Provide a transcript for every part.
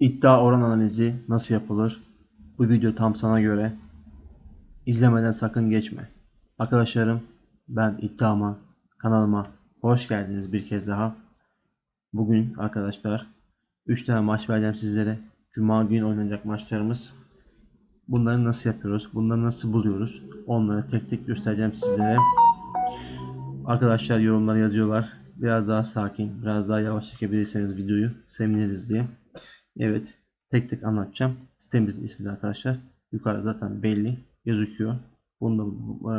İddia oran analizi nasıl yapılır? Bu video tam sana göre. İzlemeden sakın geçme. Arkadaşlarım ben iddiama, kanalıma hoş geldiniz bir kez daha. Bugün arkadaşlar 3 tane maç vereceğim sizlere. Cuma günü oynanacak maçlarımız. Bunları nasıl yapıyoruz? Bunları nasıl buluyoruz? Onları tek tek göstereceğim sizlere. Arkadaşlar yorumlara yazıyorlar. Biraz daha sakin, biraz daha yavaş çekebilirseniz videoyu seviniriz diye. Evet, tek tek anlatacağım. Sitemizin ismi de arkadaşlar yukarıda zaten belli gözüküyor. Bunu da e,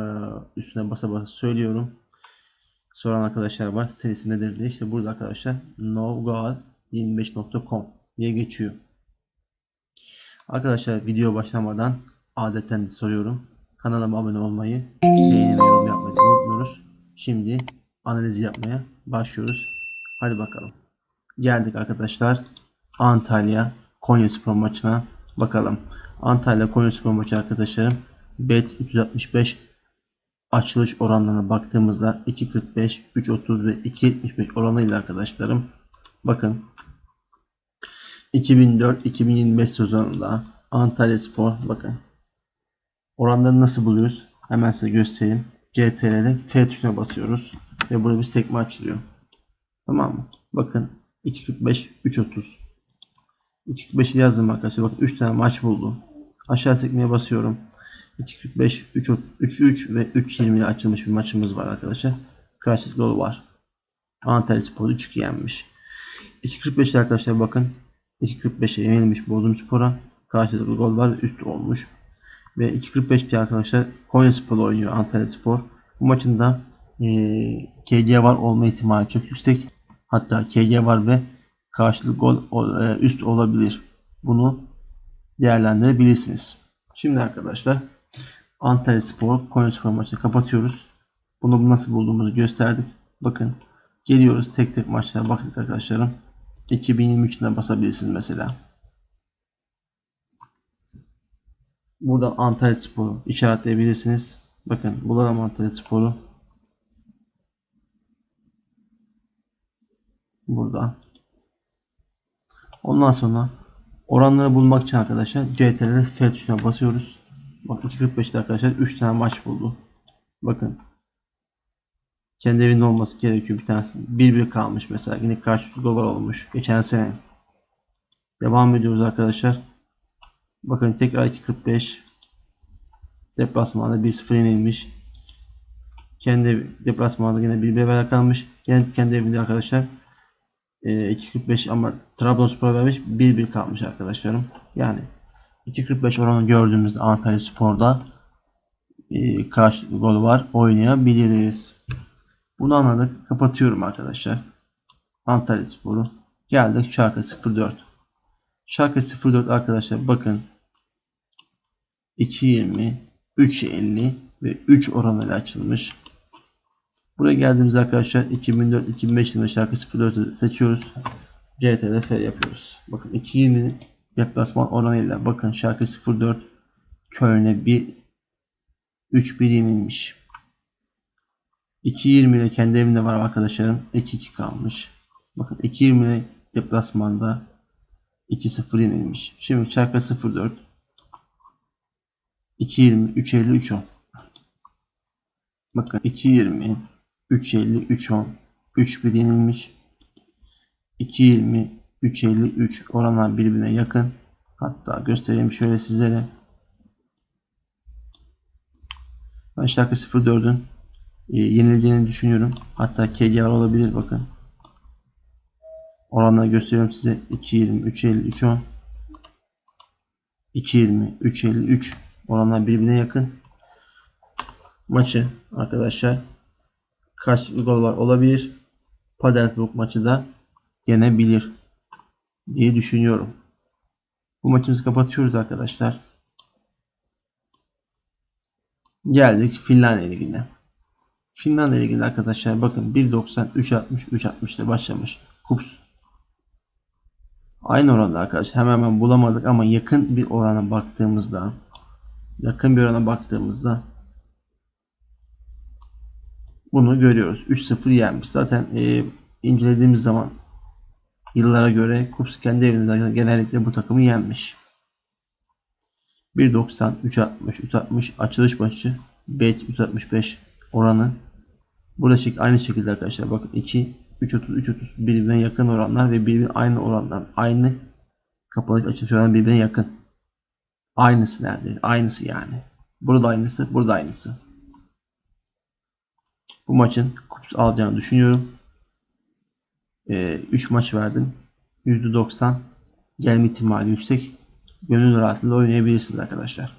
üstüne basa basa söylüyorum. Soran arkadaşlar var. Sitenin ismi nedir diye. İşte burada arkadaşlar novgal25.com diye geçiyor. Arkadaşlar video başlamadan adeten de soruyorum. Kanalıma abone olmayı, beğeni yorum yapmayı unutmuyoruz. Şimdi analizi yapmaya başlıyoruz. Hadi bakalım. Geldik arkadaşlar. Antalya Konyaspor maçına bakalım. Antalya Konyaspor maçı arkadaşlarım. Bet 365 açılış oranlarına baktığımızda 2.45, 3.30 ve 2.75 oranıyla arkadaşlarım. Bakın 2004-2025 sezonunda Antalya Spor bakın oranları nasıl buluyoruz? Hemen size göstereyim. CTRL'de F tuşuna basıyoruz ve burada bir sekme açılıyor. Tamam mı? Bakın 2.45 3.30 2.45'i yazdım arkadaşlar. Bakın 3 tane maç buldum. Aşağı sekmeye basıyorum. 2.45 3.3 ve 3.20 ile açılmış bir maçımız var arkadaşlar. Karşılıklı gol var. Antalya Spor 3-2 yenmiş. 2.45'te arkadaşlar bakın 2.45'e yenilmiş Bodrum Spor'a. Karşılıklı gol var üst olmuş. Ve 2.45'te arkadaşlar Konya Spor oynuyor Antalya Spor. Bu maçın da e, KG var olma ihtimali çok yüksek. Hatta KG var ve karşılıklı gol e, üst olabilir. Bunu değerlendirebilirsiniz. Şimdi arkadaşlar Antalya Spor Konya Spor maçını kapatıyoruz. Bunu nasıl bulduğumuzu gösterdik. Bakın geliyoruz tek tek maçlara bakın arkadaşlarım. 2023'üne basabilirsiniz mesela. Buradan Antalya Spor'u işaretleyebilirsiniz. Bakın bulalım Antalya Spor'u. Burada. Ondan sonra oranları bulmak için arkadaşlar CTRL F tuşuna basıyoruz. Bak 2.45'te arkadaşlar 3 tane maç buldu. Bakın. Kendi evinde olması gerekiyor bir tanesi. 1-1 kalmış mesela. Yine karşılıklı gol olmuş. Geçen sene. Devam ediyoruz arkadaşlar. Bakın tekrar 2.45 deplasmanda 1-0 yenilmiş. Kendi deplasmanda yine 1-1 beraber kalmış. Kendi kendi evinde arkadaşlar 2.45 ama Trabzonspor vermiş 1-1 kalmış arkadaşlarım. Yani 2.45 oranı gördüğümüzde Antalya Spor'da e, karşılıklı gol var. Oynayabiliriz. Bunu anladık. Kapatıyorum arkadaşlar. Antalya Spor'u. Geldik şarkı 04. Şarkı 04 arkadaşlar bakın 2.20 3.50 ve 3 oranıyla açılmış. Buraya geldiğimizde arkadaşlar 2004-2005 yılında şarkı 04'ü seçiyoruz. CTRF yapıyoruz. Bakın 2.20 deplasman oranıyla bakın şarkı 04 Köln'e 1 3 1 yenilmiş. 2.20 ile kendi evimde var arkadaşlarım. 2-2 kalmış. Bakın 2.20 ile deplasmanda 2-0 yenilmiş. Şimdi şarkı 04 2.20 3.50 3.10 Bakın 2.20 3.50 3.10 3.1 yenilmiş. 2.20 3.53 oranlar birbirine yakın. Hatta göstereyim şöyle sizlere. Ben şarkı 04'ün e, yenileceğini düşünüyorum. Hatta KGR olabilir bakın. Oranları gösteriyorum size. 2.20 3.50 3.10 2.20 3.53 oranlar birbirine yakın. Maçı arkadaşlar kaç gol var olabilir. Padersburg maçı da yenebilir diye düşünüyorum. Bu maçımızı kapatıyoruz arkadaşlar. Geldik Finlandiya Ligi'ne. Finlandiya Ligi'nde arkadaşlar bakın 1.90 3.60 3.60 ile başlamış. Kups. Aynı oranda arkadaşlar hemen hemen bulamadık ama yakın bir orana baktığımızda yakın bir orana baktığımızda bunu görüyoruz. 3-0 yenmiş. Zaten e, incelediğimiz zaman yıllara göre Kups kendi evinde genellikle bu takımı yenmiş. 1.90, 3.60, 3.60 açılış maçı, bet 3.65 oranı. Burada şek aynı şekilde arkadaşlar bakın 2, 3.30, 3.30 birbirine yakın oranlar ve birbirine aynı oranlar. Aynı kapalı açılış oranı birbirine yakın. Aynısı nerede? Aynısı yani. Burada aynısı, burada aynısı. Bu maçın kups alacağını düşünüyorum. 3 maç verdim. %90 gelme ihtimali yüksek. Gönül rahatlığıyla oynayabilirsiniz arkadaşlar.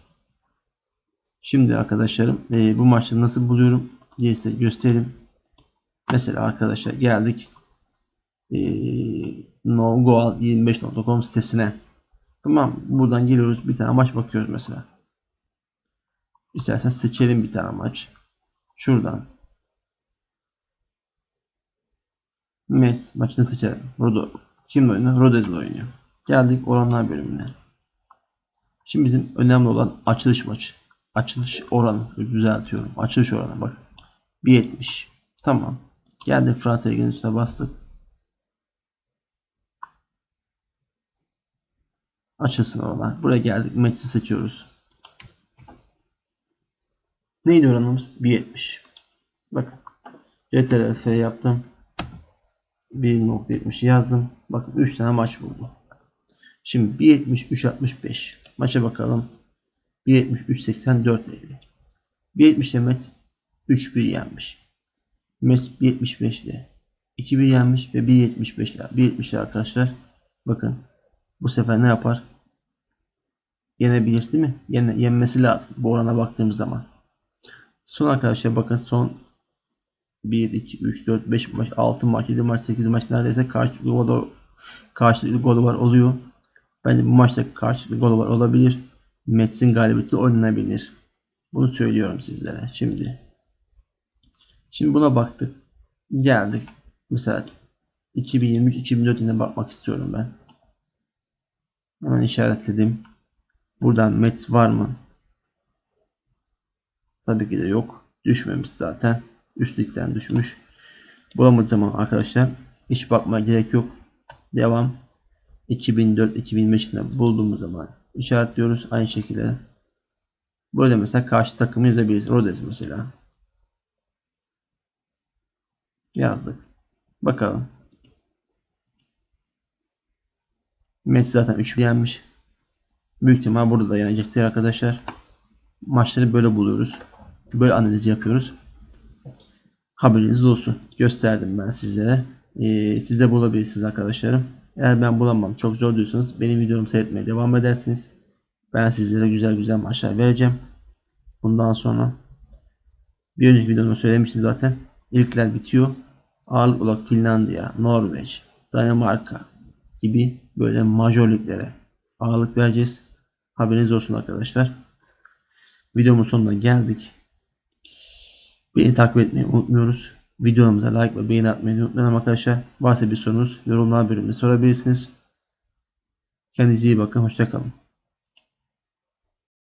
Şimdi arkadaşlarım e, bu maçı nasıl buluyorum diye size göstereyim. Mesela arkadaşlar geldik e, nogoal25.com sitesine. Tamam buradan geliyoruz bir tane maç bakıyoruz mesela. İstersen seçelim bir tane maç. Şuradan Mes maçını seçelim. Rodo. Kimle oynuyor? Rodez'le oynuyor. Geldik oranlar bölümüne. Şimdi bizim önemli olan açılış maçı. Açılış oranı. Düzeltiyorum. Açılış oranı bak. 1.70. Tamam. Geldik Fransa Ligi'nin üstüne bastık. Açılsın oralar. Buraya geldik. Maçı seçiyoruz. Neydi oranımız? 1.70. Bakın. CTRL F yaptım. 1.70 yazdım. Bakın 3 tane maç buldu. Şimdi 1.70 3.65 maça bakalım. 1.70 3.80 4.50 1.70'de Mets 3-1 yenmiş. Mets 1.75'de 2-1 yenmiş ve 1.75'de 1.70'de arkadaşlar bakın bu sefer ne yapar? Yenebilir değil mi? Yene, yenmesi lazım bu orana baktığımız zaman. Son arkadaşlar bakın son 1, 2, 3, 4, 5 maç, 6 maç, 7 maç, 8 maç neredeyse karşılıklı gol, karşılıklı gol var oluyor. Bence bu maçta karşılıklı gol var olabilir. Mets'in galibiyeti oynanabilir. Bunu söylüyorum sizlere şimdi. Şimdi buna baktık. Geldik. Mesela 2023-2024 yine bakmak istiyorum ben. Hemen işaretledim. Buradan Mets var mı? Tabii ki de yok. Düşmemiş zaten üst düşmüş. Bulamadığı zaman arkadaşlar hiç bakmaya gerek yok. Devam. 2004-2005 yılında bulduğumuz zaman işaretliyoruz. Aynı şekilde. Burada mesela karşı takımı yazabiliriz. Rodez mesela. Yazdık. Bakalım. Messi zaten 3 yenmiş. Büyük ihtimal burada da yenecektir arkadaşlar. Maçları böyle buluyoruz. Böyle analiz yapıyoruz. Haberiniz olsun. Gösterdim ben sizlere. Ee, siz de bulabilirsiniz arkadaşlarım. Eğer ben bulamam çok zor diyorsanız benim videomu seyretmeye devam edersiniz. Ben sizlere güzel güzel maçlar vereceğim. Bundan sonra bir önceki videomda söylemiştim zaten. İlkler bitiyor. Ağırlık olarak Finlandiya, Norveç, Danimarka gibi böyle major liglere ağırlık vereceğiz. Haberiniz olsun arkadaşlar. Videomun sonuna geldik. Beni takip etmeyi unutmuyoruz. Videomuza like ve beğeni atmayı unutmayın arkadaşlar. Varsa bir sorunuz yorumlar bölümünde sorabilirsiniz. Kendinize iyi bakın. Hoşçakalın.